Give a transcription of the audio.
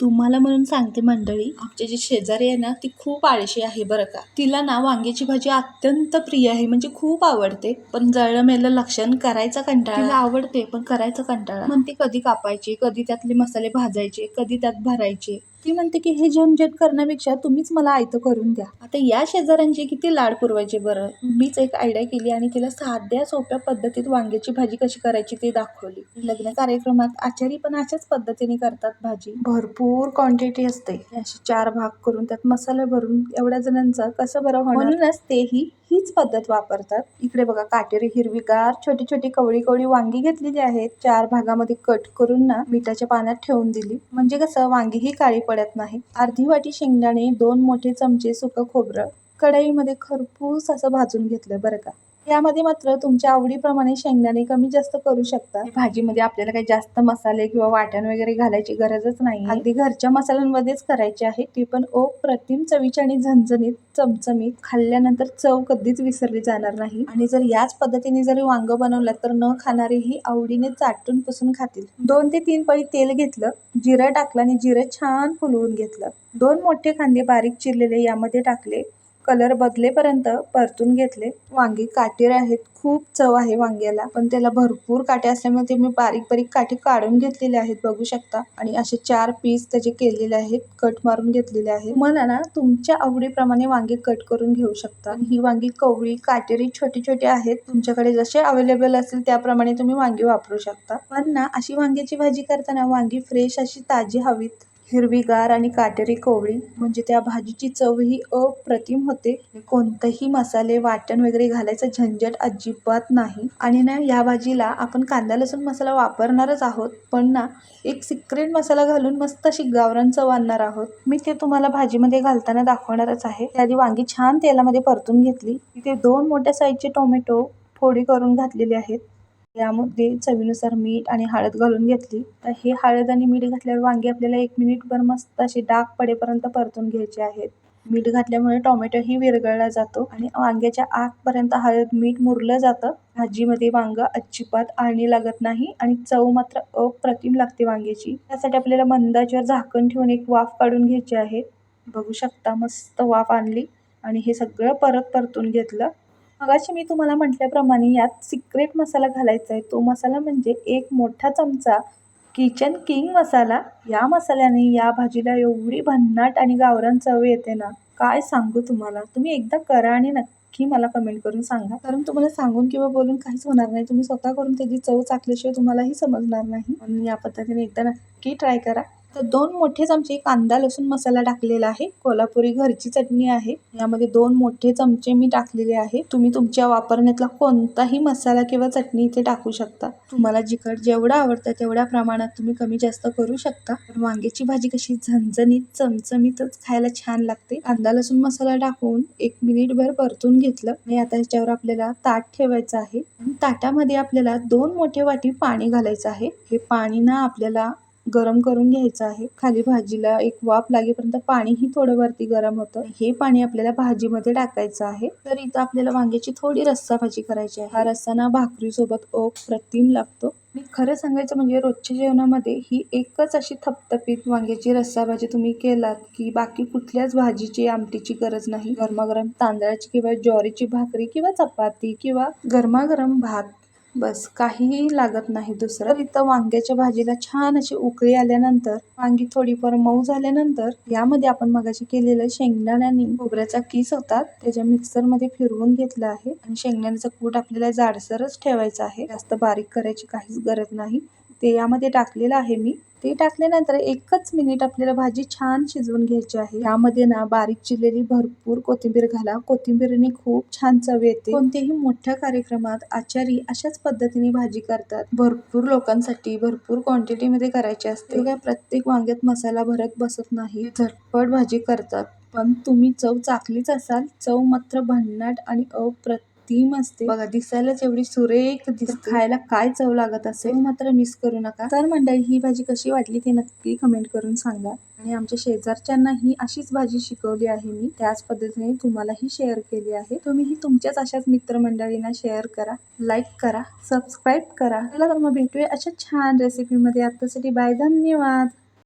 तुम्हाला म्हणून सांगते मंडळी आमचे जे शेजारी आहे ना ती खूप आळशी आहे बरं का. तिला ना वांग्याची भाजी अत्यंत प्रिय आहे म्हणजे खूप आवडते. पण जळलं मेलं लक्षण करायचा कंटाळा. तिला आवडते पण करायचा कंटाळा. म्हणते कधी कापायचे कधी त्यातले मसाले भाजायचे कधी त्यात भरायचे. ती म्हणते की हे झंझट करण्यापेक्षा तुम्हीच मला आयतं करून द्या. आता या शेजाऱ्यांचे किती लाड पुरवायचे बरं? मीच एक आयडिया केली आणि तिला साध्या सोप्या पद्धतीत वांग्याची भाजी कशी करायची ते दाखवली. लग्न कार्यक्रमात आचारी पण अशाच पद्धतीने करतात भाजी. भरपूर क्वांटिटी असते. अशी चार भाग करून त्यात मसाला भरून एवढ्या जणांचा कसं बरं म्हणूनच तेही हीच पद्धत वापरतात. इकडे बघा काटेरी हिरवीगार छोटी छोटी कवळी कवळी वांगी घेतलेली आहेत. चार भागामध्ये कट करून ना मिठाच्या पाण्यात ठेवून दिली. म्हणजे कसं वांगी ही काळी पडत नाही. अर्धी वाटी शेंगदाणे दोन मोठे चमचे सुकं खोबरं कढईमध्ये खरपूस असं भाजून घेतलं बरं का. यामध्ये मात्र तुमच्या आवडीप्रमाणे शेंगदाणे कमी जास्त करू शकता. भाजीमध्ये आपल्याला काही जास्त मसाले किंवा वाटण वगैरे घालायची गरजच नाही. अगदी घरच्या मसाल्यांमध्येच करायचे आहे. ती पण ओ प्रतिम चवीची आणि झणझणीत चमचमीत खाल्ल्यानंतर चव कधीच विसरली जाणार नाही. आणि जर याच पद्धतीने जरी वांग बनवलं तर न खाणारेही आवडीने चाटून पुसून खातील. दोन ते तीन पळी तेल घेतलं जिरं टाकलं आणि जिरं छान फुलवून घेतलं. दोन मोठे कांदे बारीक चिरलेले यामध्ये टाकले. कलर बदलेपर्यंत परतून घेतले. वांगी काटेर आहेत. खूप चव आहे वांग्याला. पण त्याला भरपूर काटे असल्यामुळे ते मी बारीक बारीक काटे काढून घेतलेले आहेत. बघू शकता. आणि असे चार पीस त्याचे केलेले आहेत. कट मारून घेतलेले आहेत. मला ना तुमच्या आवडीप्रमाणे वांगे कट करून घेऊ शकता. ही वांगी कवळी काटेरी छोटी छोटी आहेत. तुमच्याकडे जसे अवेलेबल असतील त्याप्रमाणे तुम्ही वांगी वापरू शकता. पण ना अशी वांग्याची भाजी करताना वांगी फ्रेश अशी ताजी हवीत. हिरवीगार आणि काटेरी कोवळी. म्हणजे त्या भाजीची चवही अप्रतिम होते. कोणतंही मसाले वाटण वगैरे घालायचं झंझट अजिबात नाही. आणि ना या भाजीला आपण कांदा लसूण मसाला वापरणारच आहोत. पण ना एक सिक्रेट मसाला घालून मस्त अशी गावरान चव आणणार आहोत. मी ते तुम्हाला भाजीमध्ये घालताना दाखवणारच आहे. त्याआधी वांगी छान तेलामध्ये परतून घेतली. तिथे दोन मोठ्या साईजचे टोमॅटो फोडी करून घातलेले आहेत. यामध्ये चवीनुसार मीठ आणि हळद घालून घेतली. तर हे हळद आणि मीठ घातल्यावर वांगी आपल्याला एक मिनिटभर मस्त असे डाग पडेपर्यंत परतून घ्यायची आहेत. मीठ घातल्यामुळे टोमॅटोही विरघळला जातो आणि वांग्याच्या आतपर्यंत हळद मीठ मुरलं जातं. भाजीमध्ये वांग अजिबात आळणी लागत नाही आणि चव मात्र अप्रतिम लागते वांग्याची. त्यासाठी आपल्याला मंदाच्यावर झाकण ठेवून एक वाफ काढून घ्यायची आहे. बघू शकता मस्त वाफ आणली आणि हे सगळं परत परतून घेतलं. मगाशी मी तुम्हाला म्हटल्याप्रमाणे यात सिक्रेट मसाला घालायचा आहे तो मसाला म्हणजे एक मोठा चमचा किचन किंग मसाला. या मसाल्याने या भाजीला एवढी भन्नाट आणि गावरान चव येते ना. काय सांगू तुम्हाला? तुम्ही एकदा करा आणि नक्की मला कमेंट करून सांगा. कारण तुम्हाला सांगून किंवा बोलून काहीच होणार नाही. तुम्ही स्वतः करून त्याची चव चाकल्याशिवाय तुम्हालाही समजणार नाही. म्हणून या पद्धतीने एकदा नक्की ट्राय करा. तर दोन मोठे चमचे कांदा लसूण मसाला टाकलेला आहे. कोल्हापुरी घरची चटणी आहे. यामध्ये दोन मोठे चमचे मी टाकलेले आहे. तुम्ही तुमच्या वापरण्यातला कोणताही मसाला किंवा चटणी इथे टाकू शकता. तुम्हाला जिखट जेवढं आवडतं तेवढ्या प्रमाणात तुम्ही कमी जास्त करू शकता. वांग्याची भाजी कशी झणझणीत चमचमीतच खायला छान लागते. कांदा लसूण मसाला टाकून एक मिनिटभर परतून घेतलं. आणि आता ह्याच्यावर आपल्याला ताट ठेवायचं आहे. ताटामध्ये आपल्याला दोन मोठे वाटी पाणी घालायचं आहे. हे पाणी ना आपल्याला गरम करून घ्यायचं आहे. खाली भाजीला एक वाफ लागेपर्यंत पाणीही थोडं वरती गरम होतं. हे पाणी आपल्याला भाजीमध्ये टाकायचं आहे. तर इथं आपल्याला वांग्याची थोडी रस्सा भाजी करायची आहे. हा रस्सा ना भाकरीसोबत अप्रतिम लागतो. मी खरं सांगायचं म्हणजे रोजच्या जेवणामध्ये ही एकच अशी थपथपीत वांग्याची रस्सा भाजी तुम्ही केलात की बाकी कुठल्याच भाजीची आमटीची गरज नाही. गरमागरम तांदळाची किंवा ज्वारीची भाकरी किंवा चपाती किंवा गरमागरम भात बस काहीही लागत नाही दुसरं. इथं वांग्याच्या भाजीला छान अशी उकळी आल्यानंतर वांगी थोडीफार मऊ झाल्यानंतर यामध्ये आपण मगाशी केलेलं शेंगदाण्याने खोबऱ्याचा किस होता त्याच्या मिक्सरमध्ये फिरवून घेतला आहे. आणि शेंगदाण्याचा कूट आपल्याला जाडसरच ठेवायचा आहे. जास्त बारीक करायची काहीच गरज नाही. ते यामध्ये टाकलेलं आहे मी. ते टाकल्यानंतर एकच मिनिट आपल्याला भाजी छान शिजवून घ्यायची आहे. यामध्ये ना बारीक चिरलेली भरपूर कोथिंबीर घाला. कोथिंबीरने खूप छान चव येते. कोणत्याही मोठ्या कार्यक्रमात आचारी अशाच पद्धतीने भाजी करतात. भरपूर लोकांसाठी भरपूर क्वांटिटी मध्ये करायची असते. काय प्रत्येक वांग्यात मसाला भरत बसत नाही. झटपट भाजी करतात. पण तुम्ही चव चाकलीच असाल. चव मात्र भन्नाट आणि अप्रतिम टीम असते. बघा दिसायलाच एवढी सुरेख दिसते. खायला काय चव लागत असेल? मात्र मिस करू नका. तर मंडळी ही भाजी कशी वाटली ते नक्की कमेंट करून सांगा. आणि आमच्या शेजारच्यांना ही अशीच भाजी शिकवली आहे मी. त्याच पद्धतीने तुम्हालाही शेअर केली आहे. तुम्हीही तुमच्याच अशाच मित्रमंडळींना शेअर करा लाईक करा सबस्क्राईब करा. चला तर मग भेटूया अशा छान रेसिपीमध्ये आतासाठी बाय धन्यवाद.